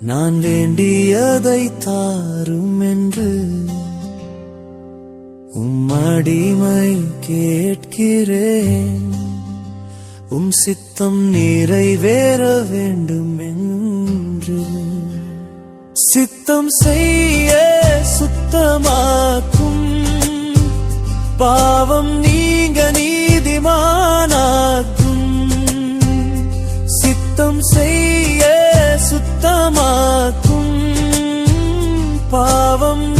நான் வேண்டியதை தாரும் என்று உம்மடிமை கேட்கிறேன். உம் சித்தம் நிறைவேற வேண்டும் என்று சித்தம் செய்ய சுத்தமாக்கும். பாவம் நீங்க நீதிமானாக்கும். சித்தம் செய்ய பாவம்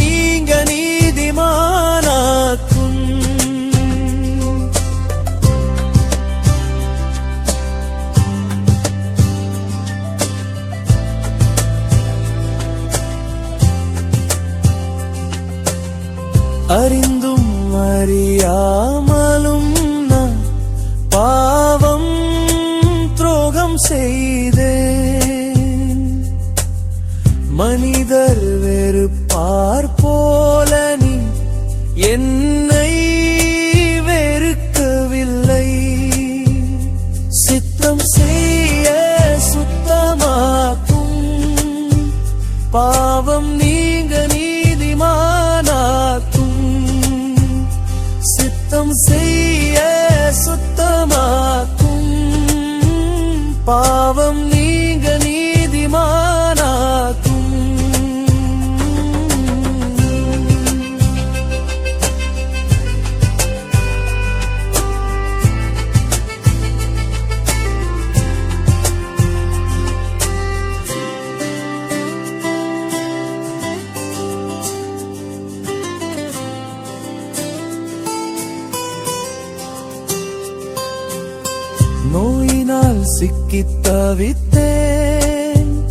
காதல் சிக்கி தவித்தேன்.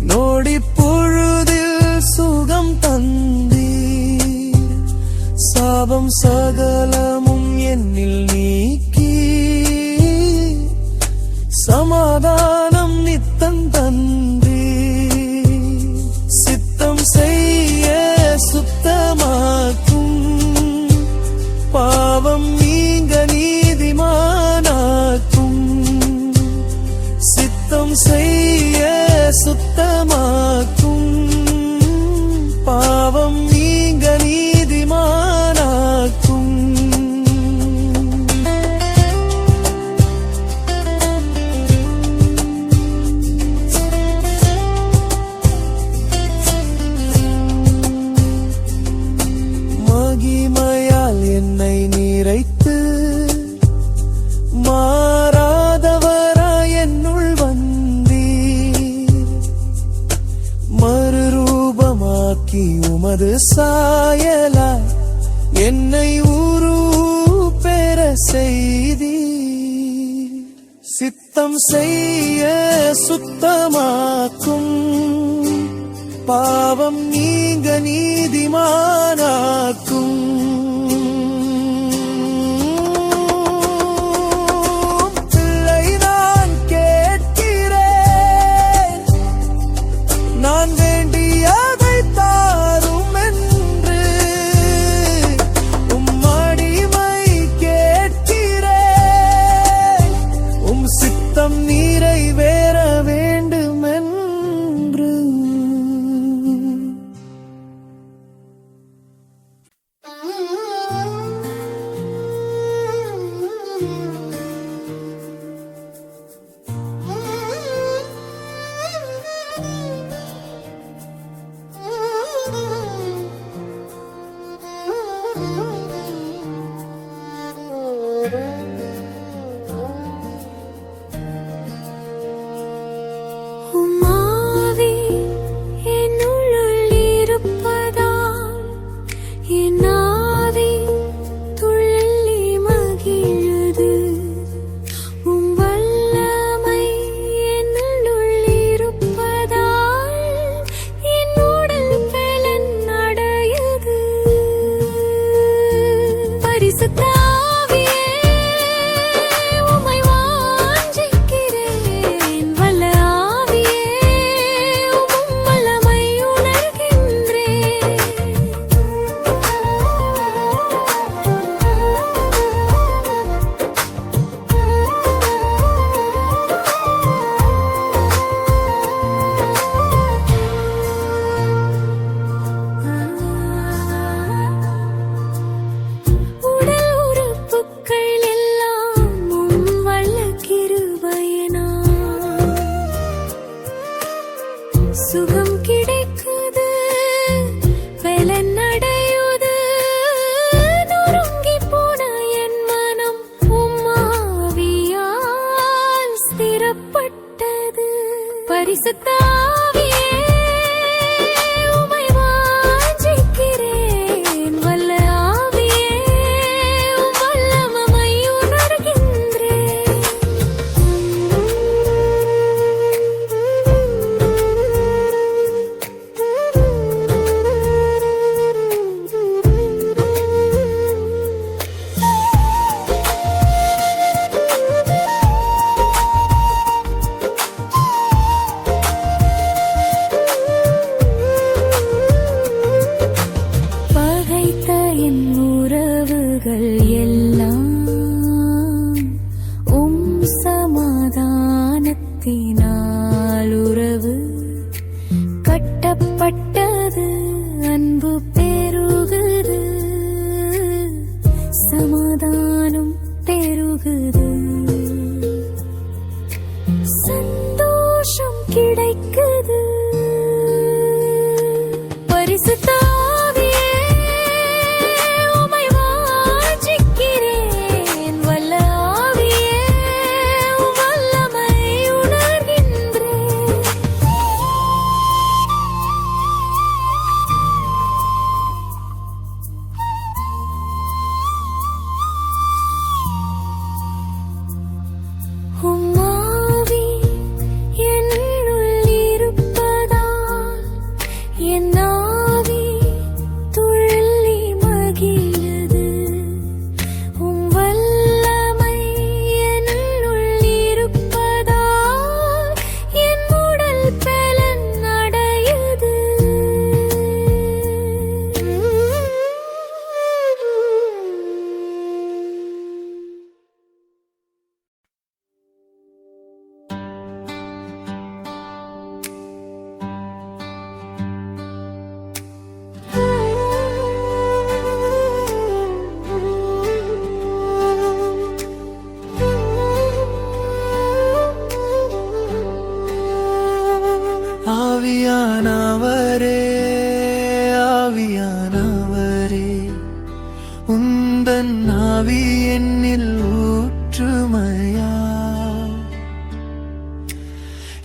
நோடி பொழுதில் சுகம் தந்தீர். சாபம் சகலமும் say சாயலாய் என்னை ஊரு பெற செய்தி. சித்தம் செய்ய சுத்தமாக்கும். பாவம் நீங்க நீதிமானாக்கும்.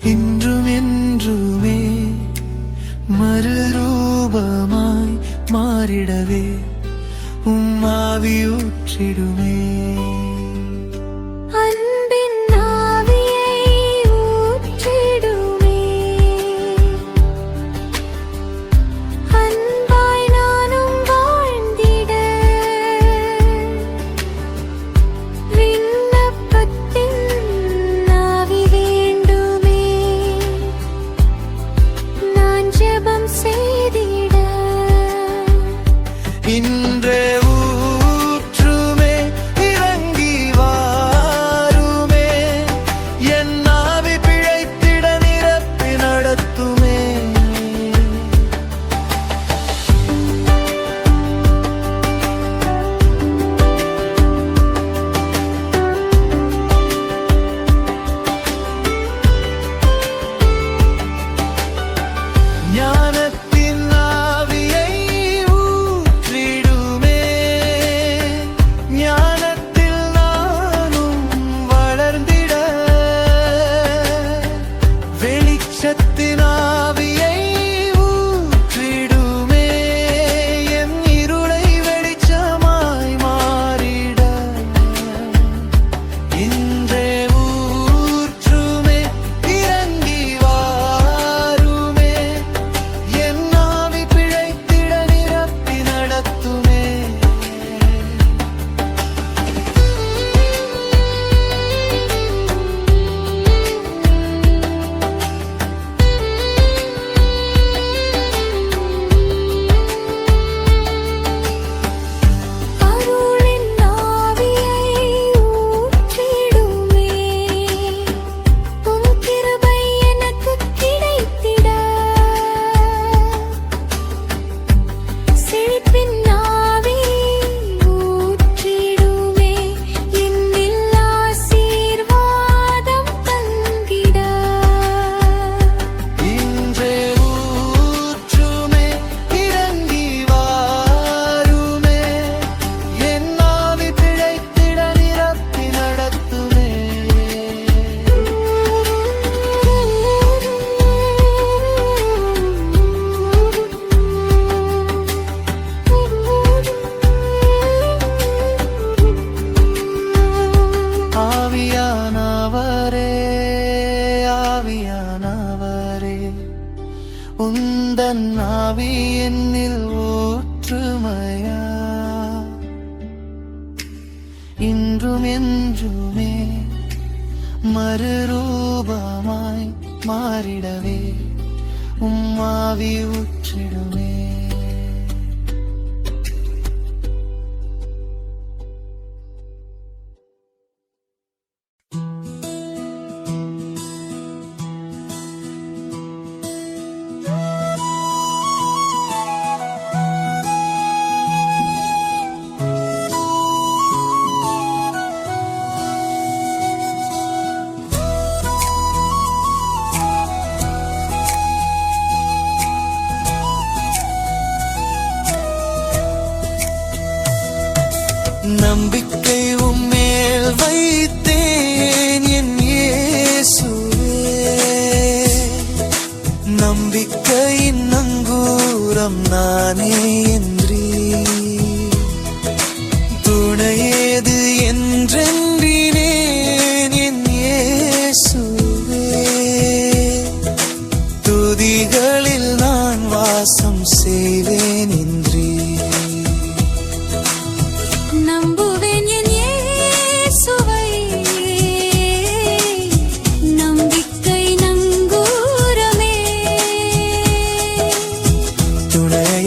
இன்றும் என்றுமே மறுரூபமாய் மாறிடவே உம்மாவி ஊற்றிடுமே tendré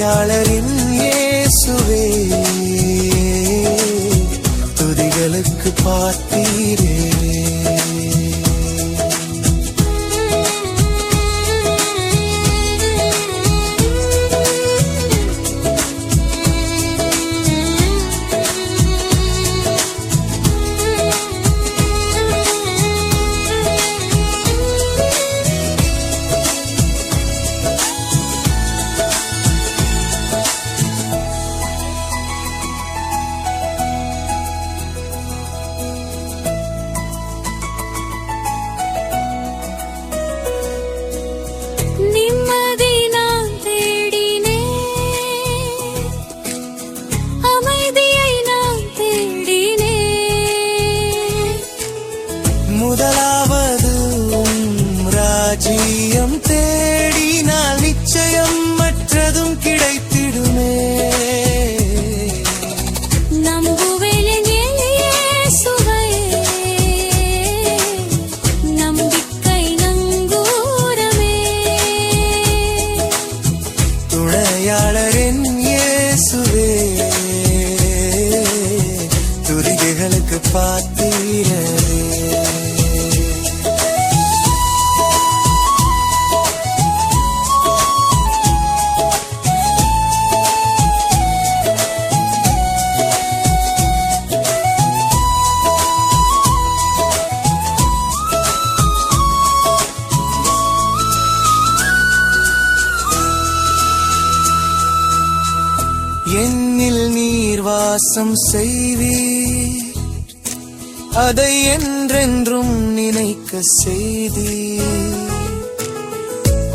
மலையாள பார்த்திரவே என்னில் நீர் வாசம் செய்வீர். அதை என்றென்றும் நினைக்க செய்தி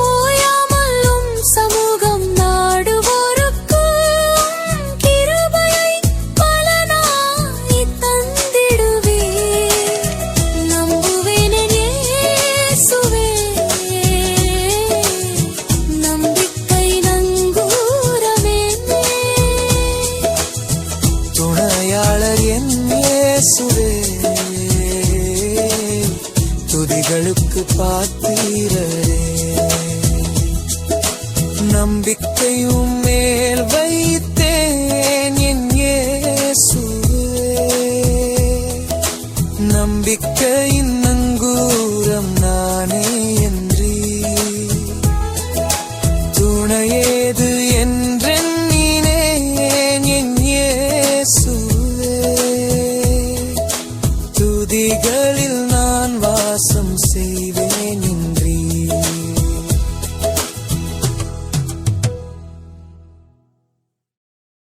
ஓயாமலும் சமூகம் நாடுவோர். நம்பிக்கையும்